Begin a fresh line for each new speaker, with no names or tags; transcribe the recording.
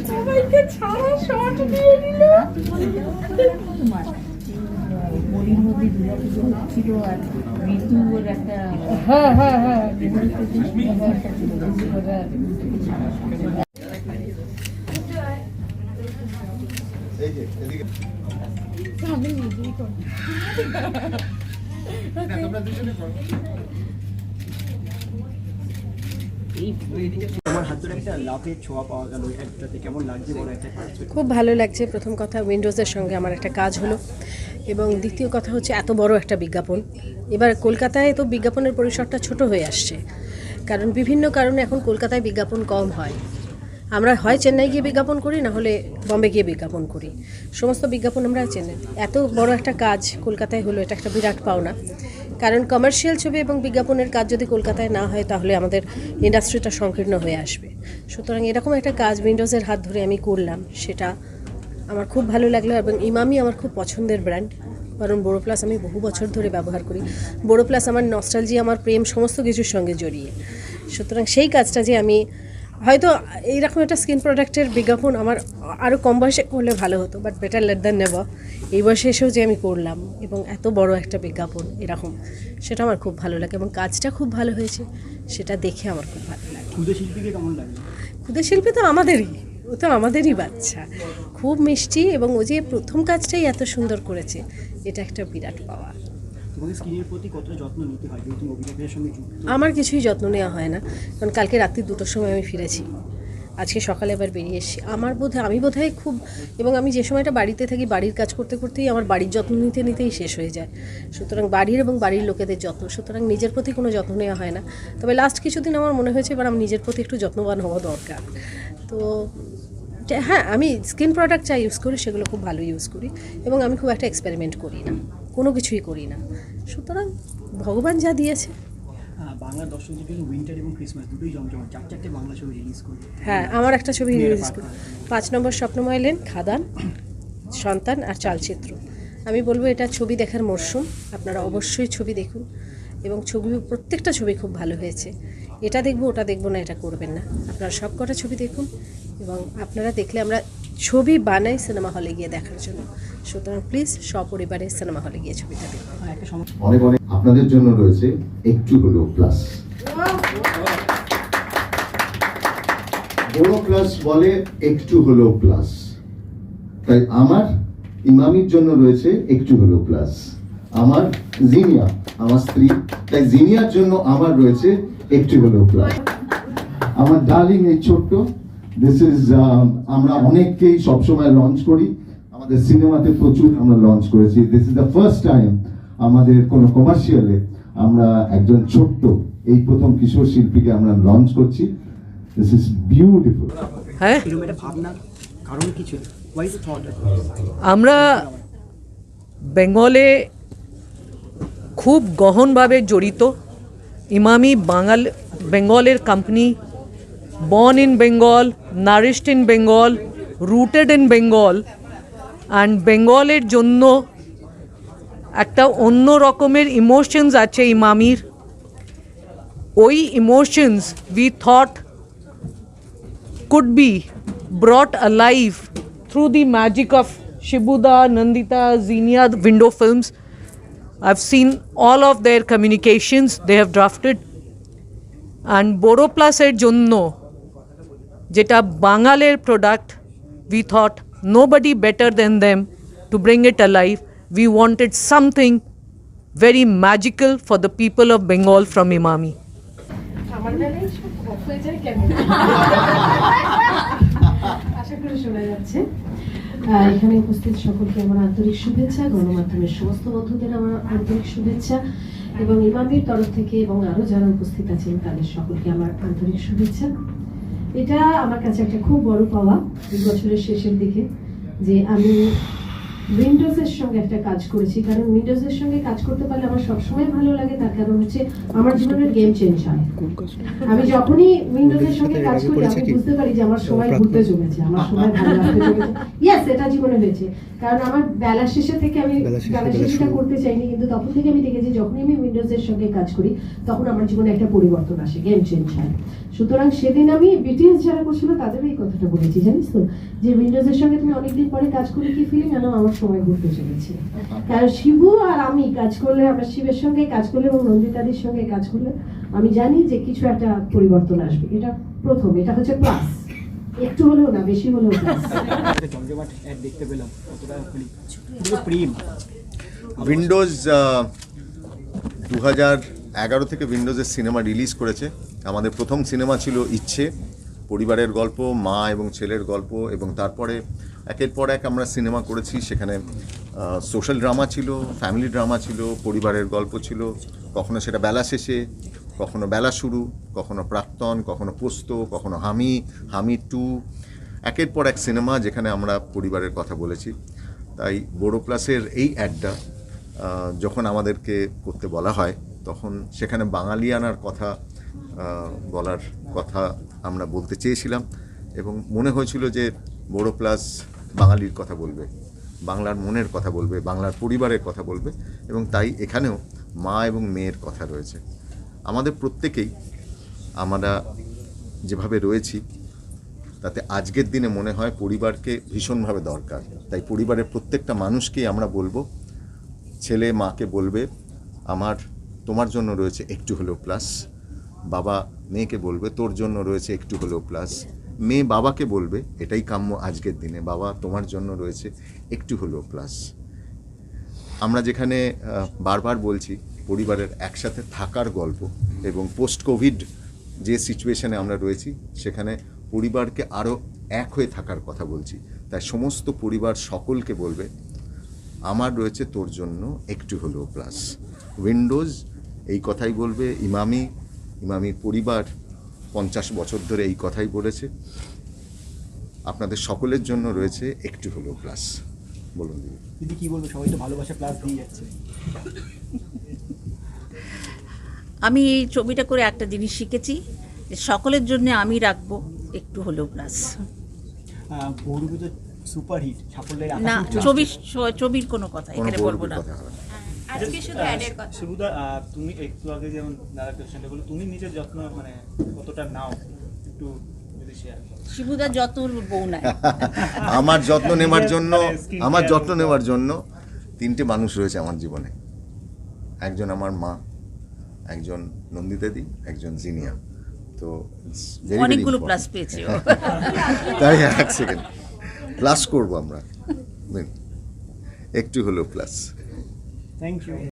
সবাইকে ছাড়া শট দিয়ে দিল। হ্যাঁ হ্যাঁ হ্যাঁ। আমি নিজেই করি
তোমার হাত ধরে একটা লাভের ছোঁয়া পাওয়া গেল একটাতে কেমন লাগছে বলো একটা কাজ
খুব ভালো লাগছে। প্রথম কথা উইন্ডোজের সঙ্গে আমার একটা কাজ হলো। এবং দ্বিতীয় কথা হচ্ছে, এত বড় একটা বিজ্ঞাপন। এবার কলকাতায় তো বিজ্ঞাপনের পরিসরটা ছোট হয়ে আসছে। কারণ বিভিন্ন কারণে এখন কলকাতায় বিজ্ঞাপন কম হয়। আমরা হয় চেন্নাই গিয়ে বিজ্ঞাপন করি, না হলে বম্বে গিয়ে বিজ্ঞাপন করি। সমস্ত বিজ্ঞাপন আমরা চেন্নাই এত বড় একটা কাজ কলকাতায় হলো, এটা একটা বিরাট পাওনা। কারণ কমার্শিয়াল ছবি এবং বিজ্ঞাপনের কাজ যদি কলকাতায় না হয়, তাহলে আমাদের ইন্ডাস্ট্রিটা সংকীর্ণ হয়ে আসবে। সুতরাং এরকম একটা কাজ উইন্ডোজের হাত ধরে আমি করলাম, সেটা আমার খুব ভালো লাগল এবং ইমামি আমার খুব পছন্দের ব্র্যান্ড কারণ বোরো প্লাস আমি বহু বছর ধরে ব্যবহার করি। বোরো প্লাস আমার নস্টালজি আমার প্রেম, সমস্ত কিছুর সঙ্গে জড়িয়ে। সুতরাং সেই কাজটা যে আমি হয়তো এইরকম একটা স্কিন প্রোডাক্টের বিজ্ঞাপন আমার আরও কম বয়সে করলে ভালো হতো বাট বেটার লেট দেন নেব এই বয়সে এসেও যে আমি করলাম এবং এত বড় একটা বিজ্ঞাপন এরকম সেটা আমার খুব ভালো লাগে এবং কাজটা খুব ভালো হয়েছে সেটা দেখে আমার খুব ভালো লাগে।
ক্ষুদে শিল্পীকে কেমন লাগল
ক্ষুদে শিল্পী তো আমাদেরই ও তো আমাদেরই বাচ্চা। খুব মিষ্টি এবং ও যে প্রথম কাজটাই এত সুন্দর করেছে এটা একটা বিরাট পাওয়া। আমার কিছুই যত্ন নেওয়া হয় না, কারণ কালকে রাত্রি দুটোর সময় আমি ফিরেছি। আজকে সকালে আবার বেরিয়ে এসেছি। আমার বোধ আমি বোধ খুব, এবং আমি যে সময়টা বাড়িতে থাকি, বাড়ির কাজ করতে করতেই আমার বাড়ির যত্ন নিতে নিতেই শেষ হয়ে যায়। সুতরাং বাড়ির এবং বাড়ির লোকেদের যত্ন, সুতরাং নিজের প্রতি কোনো যত্ন নেওয়া হয় না। তবে লাস্ট কিছুদিন আমার মনে হয়েছে, এবার আমি নিজের প্রতি একটু যত্নবান হওয়া দরকার। তো হ্যাঁ আমি স্কিন প্রোডাক্ট যা ইউজ করি, সেগুলো খুব ভালো ইউজ করি, এবং আমি খুব একটা এক্সপেরিমেন্ট করি না। কোনো কিছুই করি না। সুতরাং ভগবান যা দিয়েছে।
হ্যাঁ বাংলা দর্শকদের জন্য উইন্টার এবং ক্রিসমাস দুটোই জমজমাট। চার চারটে বাংলা ছবি রিলিজ করবে
হ্যাঁ আমার একটা ছবি রিলিজ করি পাঁচ নম্বর স্বপ্নময় লেন খাদান সন্তান আর চালচিত্র। আমি বলব এটা ছবি দেখার মরশুম। আপনারা অবশ্যই ছবি দেখুন। এবং ছবি প্রত্যেকটা ছবি খুব ভালো হয়েছে। এটা দেখব ওটা দেখব না এটা করবেন না। আপনারা সব কটা ছবি দেখুন। এবং আপনারা দেখলে আমরা ছবি বানাই সিনেমা হলে গিয়ে দেখার জন্য। সুতরাং প্লিজ সপরিবারে সিনেমা হলে গিয়ে ছবিটা দেখুন।
অনেক অনেক আপনাদের জন্য রয়েছে একটু হলো প্লাস বড় প্লাস বলে একটু হলো প্লাস তাই আমার ইমামির জন্য রয়েছে একটু হলো প্লাস আমার জিনিয়া, আমার স্ত্রী, তাই জিনিয়ার জন্য আমার রয়েছে একটু হলো প্লাস আমার ডার্লিং এই ছোট্ট দিস ইজ আমরা অনেককেই সবসময় লঞ্চ করি। আমাদের সিনেমাতে প্রচুর আমরা লঞ্চ করেছি। This is the first time আমাদের কোনো কমার্শিয়ালে আমরা একজন ছোট্ট এই প্রথম কিশোর শিল্পীকে আমরা লঞ্চ করছি। দিস ইজ বিউটিফুল
হ্যাঁ?
ভাবনা কারণ কিছু
আমরা বেঙ্গলে খুব গহনভাবে জড়িত। ইমামি বাঙাল বেঙ্গলের company Born in Bengal nourished in Bengal rooted in Bengal and বেঙ্গলের জন্য একটা অন্য রকমের ইমোশনস আছে ইমামির ওই emotions we thought could be brought alive through the magic of Shibuda, Nandita, Xenia, the window films. I've seen all of their communications they have drafted. And Boro Plus এর জন্য যেটা বাঙালের product them to bring it alive. We wanted something very magical for the people of Bengal from Imami.
আমার বেলায় সব of করি শোনা যাচ্ছে এখানে উপস্থিত সকলকে আমার আন্তরিক শুভেচ্ছা, গণমাধ্যমের সমস্ত বন্ধুদের আমার আন্তরিক শুভেচ্ছা এবং ইমামির তরফ থেকে এবং আরও যারা উপস্থিত আছেন, তাদের সকলকে আমার আন্তরিক শুভেচ্ছা এটা আমার কাছে একটা খুব বড় পাওয়া এই বছরের শেষের দিকে যে আমি উইন্ডোজের সঙ্গে একটা কাজ করেছি কারণ উইন্ডোজের সঙ্গে কাজ করতে পারলে আমার সবসময় ভালো লাগে তার কারণ হচ্ছে আমার জীবনের গেম চেঞ্জ হয়। আমি যখনই উইন্ডোজের সঙ্গে কাজ করি আমি বুঝতে পারি যে আমার সময় ঘুরতে চলেছে আমার সময় ভালো লাগতে চলেছে ইয়েস এটা জীবনে হয়েছে কারণ আমার বেলা শেষে থেকে আমি বেলা শেষেটা করতে চাইনি কিন্তু তখন থেকে আমি দেখেছি যখনই আমি উইন্ডোজের সঙ্গে কাজ করি তখন আমার জীবনে একটা পরিবর্তন আসে গেম চেঞ্জ হয়। সুতরাং সেদিন আমি বিটিএস যারা করছিল তাদেরও এই কথাটা বলেছি জানিস তো? যে উইন্ডোজের সঙ্গে তুমি অনেকদিন পরে কাজ করে কি ফিলিং জানো আমার সময় ঘুরতে চলেছে। কারণ শিবু আর আমি কাজ করলে আমরা শিবের সঙ্গে কাজ করলে এবং নন্দিতাদির সঙ্গে কাজ করলে আমি জানি যে কিছু একটা পরিবর্তন আসবে। এটা প্রথম এটা হচ্ছে প্লাস একটু হলেও না বেশি হলেও প্লাস
অ্যাড দেখতে পেলাম প্রেম।
উইন্ডোজ দু হাজার এগারো থেকে উইন্ডোজের সিনেমা রিলিজ করেছে। আমাদের প্রথম সিনেমা ছিল ইচ্ছে পরিবারের গল্প মা এবং ছেলের গল্প এবং তারপরে একের পর এক আমরা সিনেমা করেছি, সেখানে সোশ্যাল ড্রামা ছিল, ফ্যামিলি ড্রামা ছিল, পরিবারের গল্প ছিল, কখনো সেটা বেলা শেষে, কখনো বেলা শুরু, কখনো প্রাক্তন, কখনো পোস্ত, কখনো হামি হামি টু, একের পর এক সিনেমা যেখানে আমরা পরিবারের কথা বলেছি। তাই বোরো প্লাসের এই অ্যাডটা যখন আমাদেরকে করতে বলা হয়, তখন সেখানে বাঙালিয়ানার কথা বলার কথা আমরা বলতে চেয়েছিলাম এবং মনে হয়েছিল যে বোরো প্লাস বাঙালির কথা বলবে, বাংলার মনের কথা বলবে, বাংলার পরিবারের কথা বলবে এবং তাই এখানেও মা এবং মেয়ের কথা রয়েছে। আমাদের প্রত্যেকেই আমরা যেভাবে রয়েছি, তাতে আজকের দিনে মনে হয় পরিবারকে ভীষণভাবে দরকার। তাই পরিবারের প্রত্যেকটা মানুষকেই আমরা বলব, ছেলে মাকে বলবে, আমার, তোমার জন্য রয়েছে একটু হলেও প্লাস বাবা মেয়েকে বলবে, তোর জন্য রয়েছে একটু হলেও প্লাস মেয়ে বাবাকে বলবে, এটাই কাম্য আজকের দিনে, বাবা তোমার জন্য রয়েছে একটু হলেও প্লাস আমরা যেখানে বারবার বলছি, পরিবারের একসাথে থাকার গল্প এবং পোস্ট কোভিড যে সিচুয়েশনে আমরা রয়েছি, সেখানে পরিবারকে আরও এক হয়ে থাকার কথা বলছি। তাই সমস্ত পরিবার সকলকে বলবে, আমার রয়েছে তোর জন্য একটু হলেও প্লাস উইন্ডোজ এই কথাই বলবে, ইমামি, ইমামির পরিবার পঞ্চাশ বছর ধরে এই কথাই বলেছে। আপনাদের সকলের জন্য রয়েছে একটু হলেও প্লাস বলুন দিদি।
দিদি কি বলব? সবাই তো ভালোবাসা প্লাস দিয়ে যাচ্ছে।
আমি এই ছবিটা করে একটা জিনিস শিখেছি যে সকলের জন্য আমি রাখব একটু হলেও প্লাস
বহুরূপী তো সুপার সাফল্যের
না ছবির ছবির কোনো কথা এখানে বলব না।
আজকে শুধু অ্যাডের কথা।
শিবুদা তুমি একটু আগে যেমন দাদা কোয়েশ্চেনটা বলল তুমি নিজের যত্ন মানে কতটা নাও? একটু যদি শেয়ার করো।
শিবুদার যত বউ নাই।
আমার যত্ন নেওয়ার জন্য
মানে
আমার যত্ন নেওয়ার জন্য তিনটে মানুষ রয়েছে আমার জীবনে। একজন আমার মা একজন নন্দিতাদি একজন জিনিয়া। তো
অনেকগুলো প্লাস পেয়েছে
তাই এক সেকেন্ড প্লাস করব আমরা। একটু হলো প্লাস
Thank you.